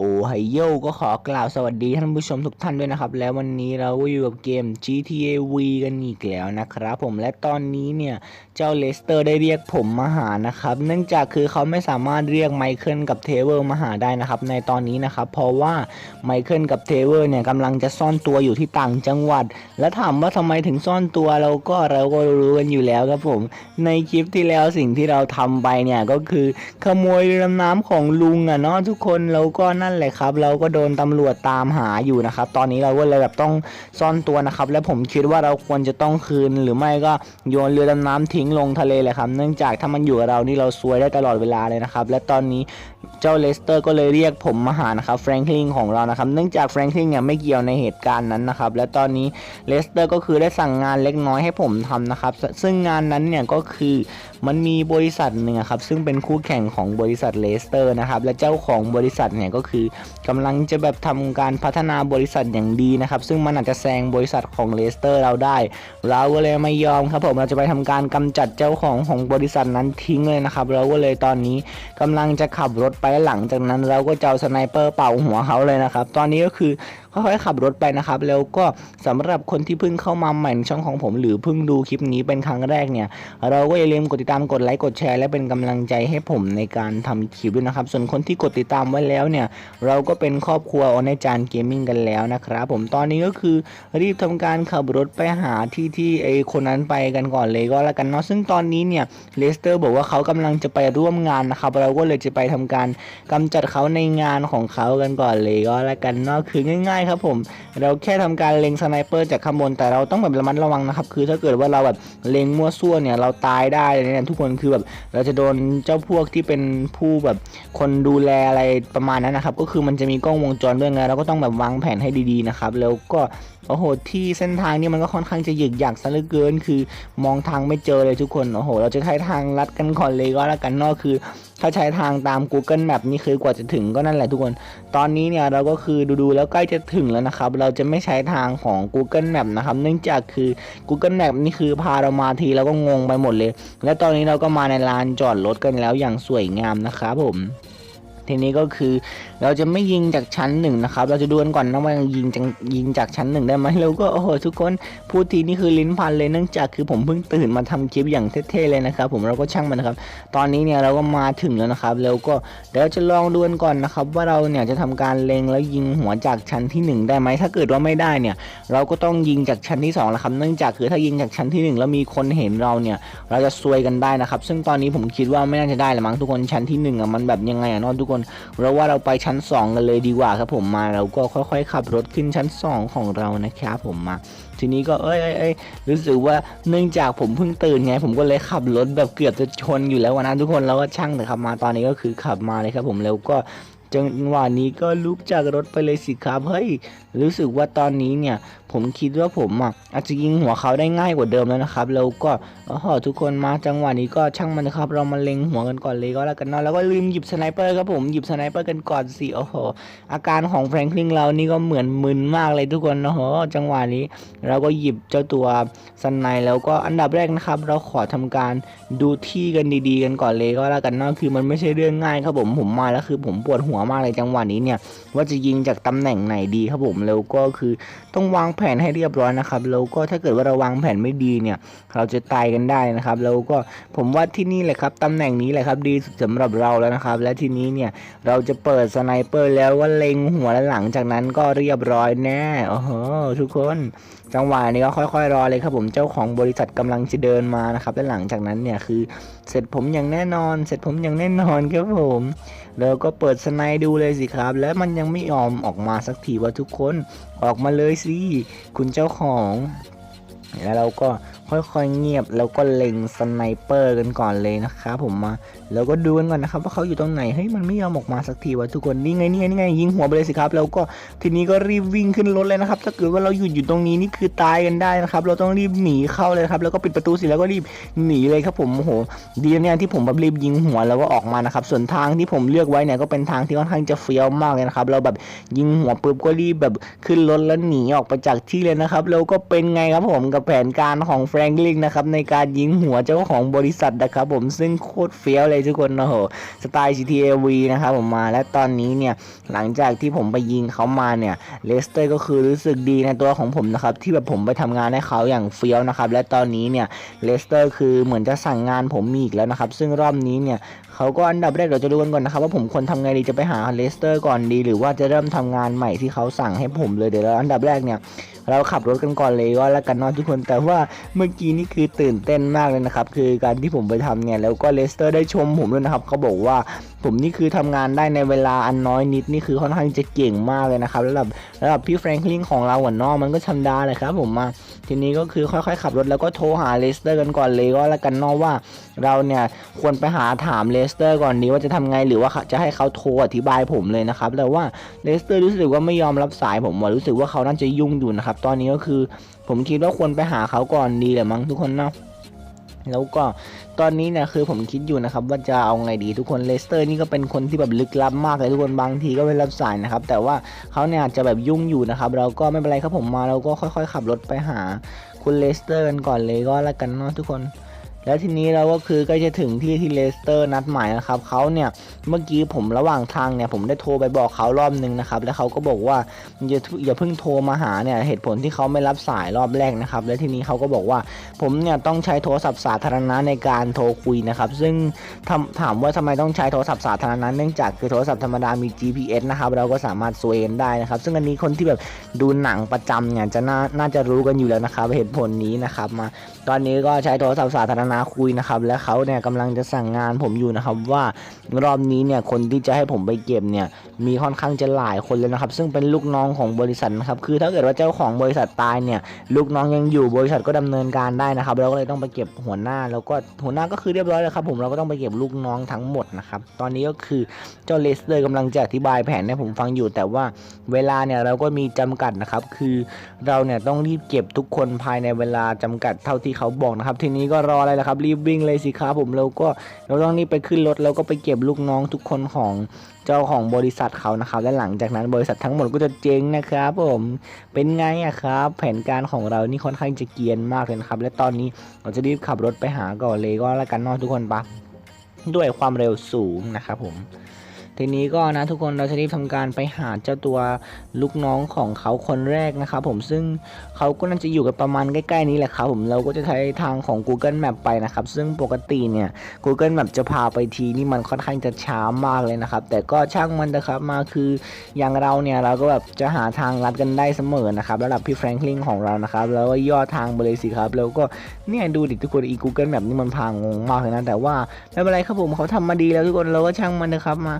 o ไฮโยก็ขอกล่าวสวัสดีท่านผู้ชมทุกท่านด้วยนะครับ แล้ววันนี้เราก็อยู่กับเกม GTA V กันอีกแล้วนะครับผมและตอนนี้เนี่ย เจ้าเลสเตอร์ได้เรียกผมมาหานะครับ เนื่องจากคือเขาไม่สามารถเรียกไมเคิลกับเทเวอร์มาหาได้นะครับ ในตอนนี้นะครับ เพราะว่าไมเคิลกับเทเวอร์เนี่ยกำลังจะซ่อนตัวอยู่ที่ต่างจังหวัด และถามว่าทำไมถึงซ่อนตัวเราก็เราก็รู้กันอยู่แล้วครับผม ในคลิปที่แล้วสิ่งที่เราทำไปเนี่ยก็คือขโมยเรือดำน้ำของลุงอะเนาะทุกคนเราก็นั่นแหละครับ เราก็โดนตำรวจตามหาอยู่นะครับ ตอนนี้เราก็เลยแบบต้องซ่อนตัวนะครับ และผมคิดว่าเราควรจะต้องคืน หรือไม่ก็โยนเรือดำน้ำทิ้งลงทะเลเลยครับ เนื่องจากถ้ามันอยู่กับเรานี่เราซวยได้ตลอดเวลาเลยนะครับ และตอนนี้เจ้าเลสเตอร์ก็เลยเรียกผมมาหานะครับแฟรงคลินของเรานะครับ เนื่องจากแฟรงคลินเนี่ยไม่เกี่ยวในเหตุการณ์นั้นนะครับ และตอนนี้เลสเตอร์ก็คือได้สั่งงานเล็กน้อยให้ผมทำนะครับ ซึ่งงานนั้นเนี่ยก็คือมันมีบริษัทหนึ่งครับ ซึ่งเป็นคู่แข่งของบริษัทเลสเตอร์นะครับ และเจ้าของบริษัทเนี่ยก็คือกำลังจะแบบทำการพัฒนาบริษัทอย่างดีนะครับ ซึ่งมันอาจจะแซงบริษัทของเลสเตอร์เราได้ เราก็เลยไม่ยอมครับผมเราจะไปทำการกำจัดเจ้าของของบริษัทนั้นทิ้งเลยนะครับ เราก็เลยตอนนี้กำลังจะขับรถไปหลังจากนั้น เราก็จะเอาสไนเปอร์เป่าหัวเขาเลยนะครับ ตอนนี้ก็คือ ค่อยๆขับรถไปนะครับ แล้วก็สำหรับคนที่เพิ่งเข้ามาใหม่ในช่องของผม หรือเพิ่งดูคลิปนี้เป็นครั้งแรกเนี่ย เราก็อย่าลืมกดติดตามกดไลค์กดแชร์และเป็นกำลังใจให้ผมในการทำคลิปด้วยนะครับ ส่วนคนที่กดติดตามไว้แล้วเนี่ย เราก็เป็นครอบครัวออนในจานเกมมิ่งกันแล้วนะครับ ผมตอนนี้ก็คือรีบทำการขับรถไปหาที่ที่ไอคนนั้นไปกันก่อนเลยก็แล้วกันเนาะซึ่งตอนนี้เนี่ยเลสเตอร์บอกว่าเขากำลังจะไปร่วมงานนะครับเราก็เลยจะไปทำการกำจัดเขาในงานของเขากันก่อนเลยก็แล้วกันเนาะคือง่ายครับผม เราแค่ทำการเล็งสไนเปอร์จากข้างบนแต่เราต้องแบบระมัดระวังนะครับ คือถ้าเกิดว่าเราแบบเล็งมั่วซั่วเนี่ยเราตายได้เลยเนี่ยทุกคนคือแบบเราจะโดนเจ้าพวกที่เป็นผู้แบบคนดูแลอะไรประมาณนั้นนะครับ ก็คือมันจะมีกล้องวงจรด้วยไงเราก็ต้องแบบวางแผนให้ดีๆนะครับ แล้วก็โอ้โห ที่เส้นทางนี่มันก็ค่อนข้างจะหยึกหยักซะเหลือเกิน คือมองทางไม่เจอเลยทุกคน โอ้โห เราจะใช้ทางลัดกันก่อนเลยก็แล้วกันเนอกคือ ถ้าใช้ทางตาม Google Map นี่คือกว่าจะถึงก็นั่นแหละทุกคน ตอนนี้เนี่ยเราก็คือดูๆแล้วใกล้จะถึงแล้วนะครับ เราจะไม่ใช้ทางของ Google Map นะครับ เนื่องจากคือ Google Map นี่คือพาเรามาทีเราก็งงไปหมดเลย และตอนนี้เราก็มาในลานจอดรถกันแล้วอย่างสวยงามนะครับผม ทีนี้ก็คือเราจะไม่ยิงจากชั้นหนึ่งนะครับ เราจะดูกันก่อนนะว่ายิงจากยิงจากชั้นหนึ่งได้ไหมแล้วก็โอ้โหทุกคนพูดทีนี่คือลิ้นพันเลยเนื่องจากคือผมเพิ่งตื่นมาทำคลิปอย่างเท่ๆเลยนะครับ ผมเราก็ช่างมันนะครับ ตอนนี้เนี่ยเราก็มาถึงแล้วนะครับ แล้วก็เดี๋ยวจะลองดูกันก่อนนะครับ ว่าเราเนี่ยจะทำการเล็งแล้วยิงหัวจากชั้นที่หนึ่งได้ไหมถ้าเกิดว่าไม่ได้เนี่ย เราก็ต้องยิงจากชั้นที่สองแล้วครับ เนื่องจากคือถ้ายิงจากชั้นที่หนึ่งแล้วมีคนเห็นเราเนี่ย เราจะซวยกันได้นะครับ ซึ่งตอนนี้ผมคิดว่าไม่น่าจะได้ละมั้งทุกคนชั้นที่หนึ่งอะมันแบบยังไงอะนอะทุกคนเราว่าเราไปชั้น 2 กันเลยดีกว่าครับผมมาเราก็ค่อย ๆ ขับรถขึ้นชั้น 2 ของเรานะครับผมมา ทีนี้ก็เอ้ยเอ้ยเอ้ยรู้สึกว่าเนื่องจากผมเพิ่งตื่นไง ผมก็เลยขับรถแบบเกือบจะชนอยู่แล้ววันนั้นทุกคนเราก็ช่างแต่ขับมาตอนนี้ก็คือขับมาเลยครับผมแล้วก็จังหวะนี้ก็ลุกจากรถไปเลยสิครับเฮ้ยรู้สึกว่าตอนนี้เนี่ย ผมคิดว่าผมอะอาจจะยิงหัวเขาได้ง่ายกว่าเดิมแล้วนะครับ แล้วก็โอ้โหทุกคนมาจังหวะนี้ก็ช่างมันนะครับ เรามาเล็งหัวกันก่อนเลยก็แล้วกันเนาะแล้วก็ลืมหยิบสไนเปอร์ครับผมหยิบสไนเปอร์กันก่อนสิโอ้โหอาการของแฟรงคลินเรานี่ก็เหมือนมึนมากเลยทุกคนโอ้โหจังหวะนี้ เราก็หยิบเจ้าตัวสไนแล้วก็อันดับแรกนะครับ เราขอทำการดูที่กันดีๆ กันก่อนเลยก็แล้วกันเนาะคือมันไม่ใช่เรื่องง่ายครับผมผมมาแล้วคือผมปวดหัวมากเลยจังหวะนี้เนี่ย ว่าจะยิงจากตำแหน่งไหนดีครับผมแล้วก็คือต้องวางแผนให้เรียบร้อยนะครับแล้วก็ถ้าเกิดว่าเราวางแผนไม่ดีเนี่ย เราจะตายกันได้นะครับ แล้วก็ผมว่าที่นี่แหละครับตำแหน่งนี้แหละครับดีสุดสำหรับเราแล้วนะครับ และทีนี้เนี่ยเราจะเปิดสไนเปอร์แล้วก็เล็งหัวแล้วหลังจากนั้นก็เรียบร้อยแน่โอ้โหทุกคน จังหวะนี้ก็ค่อยๆรอเลยครับผมเจ้าของบริษัทกำลังจะเดินมานะครับและหลังจากนั้นเนี่ยคือเสร็จผมอย่างแน่นอน เสร็จผมอย่างแน่นอนครับผมแล้วก็เปิดสไนด์ดูเลยสิครับ และมันยังไม่ยอมออกมาสักทีว่าทุกคนออกมาเลยสิคุณเจ้าของแล้วเราก็ ค่อยๆเงียบแล้วก็เล็งสไนเปอร์กันก่อนเลยนะครับผมมาแล้วก็ดูกันก่อนนะครับว่าเขาอยู่ตรงไหนเฮ้ยมันไม่ยอมออกมาสักทีวะทุกคนนี่ไงนี่ไงนี่ไงยิงหัวไปเลยสิครับแล้วก็ทีนี้ก็รีบวิ่งขึ้นรถเลยนะครับถ้าเกิดว่าเราหยุดอยู่ตรงนี้นี่คือตายกันได้นะครับเราต้องรีบหนีเข้าเลยครับแล้วก็ปิดประตูสิแล้วก็รีบหนีเลยครับผมโอ้โหดีเนี่ยที่ผมแบบรีบยิงหัวแล้วก็ออกมานะครับส่วนทางที่ผมเลือกไว้เนี่ยก็เป็นทางที่ค่อนข้างจะเฟี้ยวมากเลยนะครับเราแบบยิงหัวปุ๊บก็รีบแบบขึ้นรถแล้วหนีออกไปจากที่เลยนะครับแล้วก็เป็นไงครับผมกับแผนการของแฟรรงลิงนะครับในการยิงหัวเจ้าของบริษัทนะครับผมซึ่งโคตรเฟี้ยวเลยทุกคนโอ้โหสไตล์ GTA V นะครับผมมาและตอนนี้เนี่ยหลังจากที่ผมไปยิงเขามาเนี่ยเลสเตอร์ก็คือรู้สึกดีในตัวของผมนะครับที่แบบผมไปทำงานให้เขาอย่างเฟี้ยวนะครับและตอนนี้เนี่ยเลสเตอร์คือเหมือนจะสั่งงานผมมีอีกแล้วนะครับซึ่งรอบนี้เนี่ยเขาก็อันดับแรกเราจะดูกันก่อนนะครับว่าผมควรทำไงดีจะไปหาเลสเตอร์ก่อนดี หรือว่าจะเริ่มทำงานใหม่ที่เขาสั่งให้ผมเลยเดี๋ยวอันดับแรกเนี่ย เราขับรถกันก่อนเลยก็แล้วกันนาะทุกคนแต่ว่าเมื่อกี้นี่คือตื่นเต้นมากเลยนะครับคือการที่ผมไปทำเนี่ยแล้วก็เลสเตอร์ได้ชมผมด้วยนะครับเขาบอกว่าผมนี่คือทำงานได้ในเวลาอันน้อยนิดนี่คือค่อนข้างจะเก่งมากเลยนะครับระดับระดับพี่แฟรงคลินของเราหัวนอกมันก็ชำนาเลยครับผมมาทีนี้ก็คือค่อยๆขับรถแล้วก็โทรหาเลสเตอร์กันก่อนเลยก็แล้วกันนาะว่า เราเนี่ยควรไปหาถามเลสเตอร์ก่อนดีว่าจะทำไงหรือว่าจะให้เขาโทรอธิบายผมเลยนะครับแต่ว่าเลสเตอร์รู้สึกว่าไม่ยอมรับสายผมว่ารู้สึกว่าเขาน่าจะยุ่งอยู่นะครับตอนนี้ก็คือ ผมคิดว่าควรไปหาเขาก่อนดีแหละมั้งทุกคนเนาะแล้วก็ตอนนี้เนี่ยคือผมคิดอยู่นะครับว่าจะเอาไงดีทุกคนเลสเตอร์นี่ก็เป็นคนที่แบบลึกลับมากเลยทุกคนบางทีก็ไม่รับสายนะครับ แต่ว่าเขาเนี่ยอาจจะแบบยุ่งอยู่นะครับ เราก็ไม่เป็นไรครับผมมาเราก็ค่อย ๆ ขับรถไปหาคุณเลสเตอร์กันก่อนเลยก็แล้วกันเนาะทุกคน แล้วทีนี้เราก็คือกล้จะถึงที่ที่เลสเตอร์นัดหมายนะครับเขาเนี่ยเมื่อกี้ผมระหว่างทางเนี่ยผมได้โทรไปบอกเขารอบนึงนะครับแล้วเขาก็บอกว่าอย่าอย่าเพิ่งโทรมาหาเนี่ยเหตุผลที่เขาไม่รับสายรอบแรกนะครับแล้วทีนี้เขาก็บอกว่าผมเนี่ยต้องใช้โทรศัพท์สาธารณะในการโทรคุยนะครับซึ่งถามว่าทำไมต้องใช้โทรศัพท์สาธารณะเนื่องจากคือโทรศัพท์ธรรมดามี GPS นะครับเราก็สามารถสวยเอนได้นะครับ ซึ่งอันนี้คนที่แบบดูหนังประจำเนี่ยจะน่าน่าจะรู้กันอยู่แล้วนะครับเหตุผลนี้นะครับมาตอนนี้ก็ใช้โทรศัพท์สาธารณะคุยนะครับ และเขาเนี่ยกำลังจะสั่งงานผมอยู่นะครับ ว่ารอบนี้เนี่ยคนที่จะให้ผมไปเก็บเนี่ยมีค่อนข้างจะหลายคนเลยนะครับ ซึ่งเป็นลูกน้องของบริษัทนะครับคือถ้าเกิดว่าเจ้าของบริษัทตายเนี่ยลูกน้องยังอยู่บริษัทก็ดำเนินการได้นะครับเราก็เลยต้องไปเก็บหัวหน้า แล้วก็หัวหน้าก็คือเรียบร้อยแล้วครับผมเราก็ต้องไปเก็บลูกน้องทั้งหมดนะครับตอนนี้ก็คือเจ้าเลสเลยกำลังจะอธิบายแผนให้ผมฟังอยู่ แต่ว่าเวลาเนี่ยเราก็มีจำกัดนะครับ คือเราเนี่ยต้องรีบเก็บทุกคนภายในเวลาจำกัดเท่าที่เขาบอกนะครับ ทีนี้ก็รออะไรละครับรีบวิ่งเลยสิครับผมเราก็เราต้องนี่ไปขึ้นรถแล้วก็ไปเก็บลูกน้องทุกคนของเจ้าของบริษัทเขานะครับ และหลังจากนั้นบริษัททั้งหมดก็จะเจ๊งนะครับผมเป็นไงอะครับ แผนการของเรานี่ค่อนข้างจะเกียนมากเลยนะครับ และตอนนี้เราจะรีบขับรถไปหาก่อนเลยก็แล้วกันนอกทุกคนปะด้วยความเร็วสูงนะครับผม ทีนี้ก็นะทุกคนเราจะรีบทำการไปหาเจ้าตัวลูกน้องของเขาคนแรกนะครับผมซึ่งเขาก็น่าจะอยู่กันประมาณใกล้ๆนี้แหละครับผมเราก็จะใช้ทางของ Google Map ไปนะครับ ซึ่งปกติเนี่ย Google Map จะพาไปทีนี่มันค่อนข้างจะช้ามากเลยนะครับ แต่ก็ช่างมันนะครับมาคืออย่างเราเนี่ยเราก็แบบจะหาทางลัดกันได้เสมอนะครับระดับพี่แฟรงคลินของเรานะครับแล้วก็ย่อทางไปเลยสิครับแล้วก็เนี่ยดูดิทุกคนอี Google Map นี่มันพางงมากเลยนะแต่ว่าไม่เป็นไรครับผมเขาทำมาดีแล้วทุกคนเราก็ช่างมันนะครับมา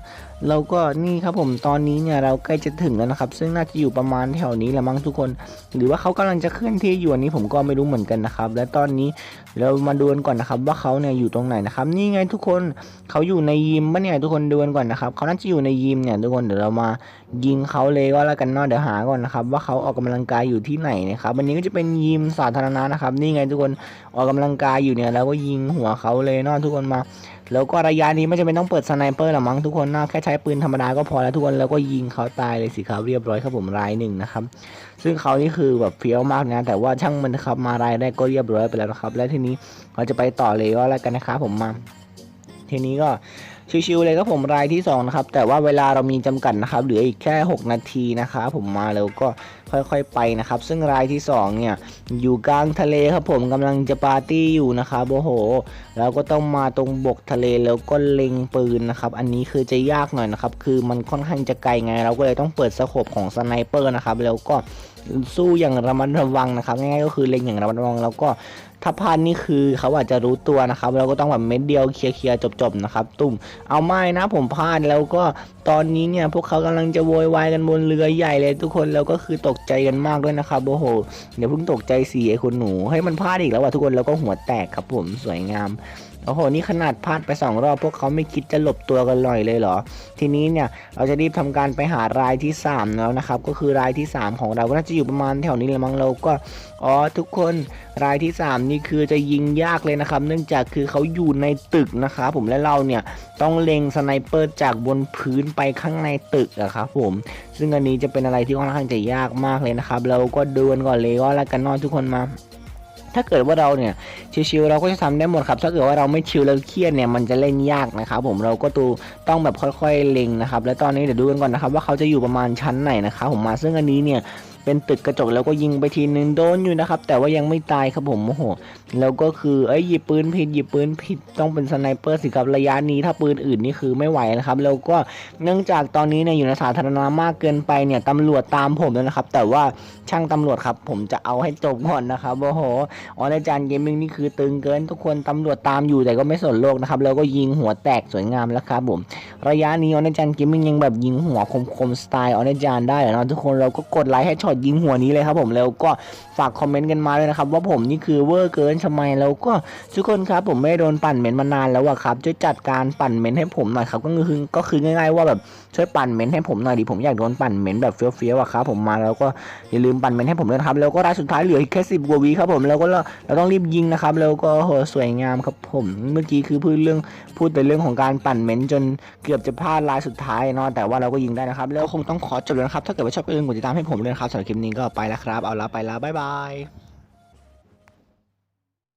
เราก็นี่ครับผมตอนนี้เนี่ยเราใกล้จะถึงแล้วนะครับ ซึ่งน่าจะอยู่ประมาณแถวนี้แหละมั้งทุกคน หรือว่าเขากำลังจะเคลื่อนที่อยู่อันนี้ผมก็ไม่รู้เหมือนกันนะครับ และตอนนี้เรามาดูกันก่อนนะครับ ว่าเขาเนี่ยอยู่ตรงไหนนะครับ นี่ไงทุกคนเขาอยู่ในยิมปะเนี่ยทุกคนดูกันก่อนนะครับเขาน่าจะอยู่ในยิมเนี่ยทุกคนเดี๋ยวเรามายิงเขาเลยก็แล้วกันเนาะเดี๋ยวหาก่อนนะครับ ว่าเขาออกกำลังกายอยู่ที่ไหนนะครับวันนี้ก็จะเป็นยิมสาธารณะนะครับ นี่ไงทุกคนออกกำลังกายอยู่เนี่ยแล้วก็ยิงหัวเขาเลยเนาะทุกคนมา แล้วก็ระยะนี้ไม่จำเป็นต้องเปิดสไนเปอร์หรอกมั้งทุกคนนะแค่ใช้ปืนธรรมดาก็พอแล้วทุกคนแล้วก็ยิงเขาตายเลยสิครับเรียบร้อยครับผมรายหนึ่งนะครับ ซึ่งเขานี่คือแบบเฟี้ยวมากนะแต่ว่าช่างมันนะครับมารายแรกก็เรียบร้อยไปแล้วนะครับ และทีนี้เราจะไปต่อเลยก็แล้วกันนะครับผมมาทีนี้ก็ชิวๆเลยครับผมรายที่2นะครับแต่ว่าเวลาเรามีจำกัดนะครับเหลืออีกแค่ 6 นาทีนะครับผมมาแล้วก็ ค่อยๆไปนะครับ ซึ่งรายที่ 2 เนี่ย อยู่กลางทะเลครับผมกำลังจะปาร์ตี้อยู่นะครับโอ้โหเราก็ต้องมาตรงบกทะเลแล้วก็เล็งปืนนะครับ อันนี้คือจะยากหน่อยนะครับ คือมันค่อนข้างจะไกลไง เราก็เลยต้องเปิดสโคปของสไนเปอร์นะครับ แล้วก็สู้อย่างระมัดระวังนะครับ ง่ายๆก็คือเล็งอย่างระมัดระวังแล้วก็ถ้าพลาดนี่คือเขาอาจจะรู้ตัวนะครับ เราก็ต้องแบบเม็ดเดียวเคลียร์ๆจบๆนะครับ ตุ้มเอาไม่นะผมพลาดแล้วก็ตอนนี้เนี่ยพวกเขากำลังจะโวยวายกันบนเรือใหญ่เลยทุกคนแล้วก็คือตกใจกันมากด้วยนะครับโอ้โหเดี๋ยวเพิ่งตกใจสีไอ้คุณหนูให้มันพลาดอีกแล้วว่ะทุกคนแล้วก็หัวแตกครับผมสวยงามโอ้โห นี่ขนาดพลาดไปสองรอบ พวกเขาไม่คิดจะหลบตัวกันหน่อยเลยเหรอ ทีนี้เนี่ย เราจะรีบทำการไปหารายที่ 3 แล้วนะครับ ก็คือรายที่ 3 ของเราก็น่าจะอยู่ประมาณแถวนี้แหละมั้ง เราก็ อ๋อทุกคนรายที่ 3 นี่คือจะยิงยากเลยนะครับ เนื่องจากคือเขาอยู่ในตึกนะครับผมและเราเนี่ยต้องเล็งสไนเปอร์จากบนพื้นไปข้างในตึกอะครับผมซึ่งอันนี้จะเป็นอะไรที่ค่อนข้างจะยากมากเลยนะครับ เราก็ดูนก่อนเลยก็แล้วกันนอนทุกคนมาถ้าเกิดว่าเราเนี่ยชิวๆเราก็จะทำได้หมดครับ ถ้าเกิดว่าเราไม่ชิวแล้วเครียดเนี่ยมันจะเล่นยากนะครับผมเราก็ตูต้องแบบค่อยๆเล็งนะครับ และตอนนี้เดี๋ยวดูกันก่อนนะครับ ว่าเขาจะอยู่ประมาณชั้นไหนนะครับผมมาซึ่งอันนี้เนี่ย เป็นตึกกระจกแล้วก็ยิงไปทีนึงโดนอยู่นะครับ แต่ว่ายังไม่ตายครับผมโอ้โหแล้วก็คือเอ้ยหยิบปืนผิดหยิบปืนผิดต้องเป็นสไนเปอร์สิครับระยะนี้ถ้าปืนอื่นนี่คือไม่ไหวนะครับ แล้วก็เนื่องจากตอนนี้เนี่ยอยู่ในสาธารณะมากเกินไปเนี่ยตำรวจตามผมแล้วนะครับ แต่ว่าช่างตำรวจครับ ผมจะเอาให้จบก่อนนะครับโอ้โหออนอาจารย์เกมมิ่งนี่คือตึงเกินทุกคนตำรวจตามอยู่แต่ก็ไม่สนโลกนะครับแล้วก็ยิงหัวแตกสวยงามแล้วครับผม ระยะนี้ออนเนจารย์เกมมิ่งยังแบบยิงหัวคมๆสไตล์ออนเนจารย์ได้เนาะทุกคนเราก็กดไลค์ให้ช็อตยิงหัวนี้เลยครับผมแล้วก็ฝากคอมเมนต์กันมาด้วยนะครับว่าผมนี่คือเวอร์เกินทำไมแล้วก็ทุกคนครับผมไม่โดนปั่นเมนมานานแล้วอะครับช่วยจัดการปั่นเมนให้ผมหน่อยครับก็คือก็คือง่าย ๆว่าแบบช่วยปั่นเมนให้ผมหน่อยดิผมอยากโดนปั่นเมนแบบเฟี้ยวๆอะครับผมมาแล้วก็อย่าลืมปั่นเมนให้ผมด้วยนะครับแล้วก็รายสุดท้ายเหลืออีกแค่สิบกว่าวีครับผมแล้วก็เราเราต้องรีบยิงนะครับแล้วก็โหสวยงามครับผมเมื่อกี้คือพูดเรื่องพูดแต่เรื่องของการปั่นเมนจนเกือบจะพลาดลายสุดท้ายเนาะแต่ว่าเราก็ยิงได้นะครับแล้วคงต้องขอจบแล้วนะครับถ้าเกิดว่าชอบก็อย่าลืมกดติดตามให้ผมด้วยนะครับสำหรับคลิปนี้ก็ไปแล้วครับเอาละไปแล้วบ๊ายบาย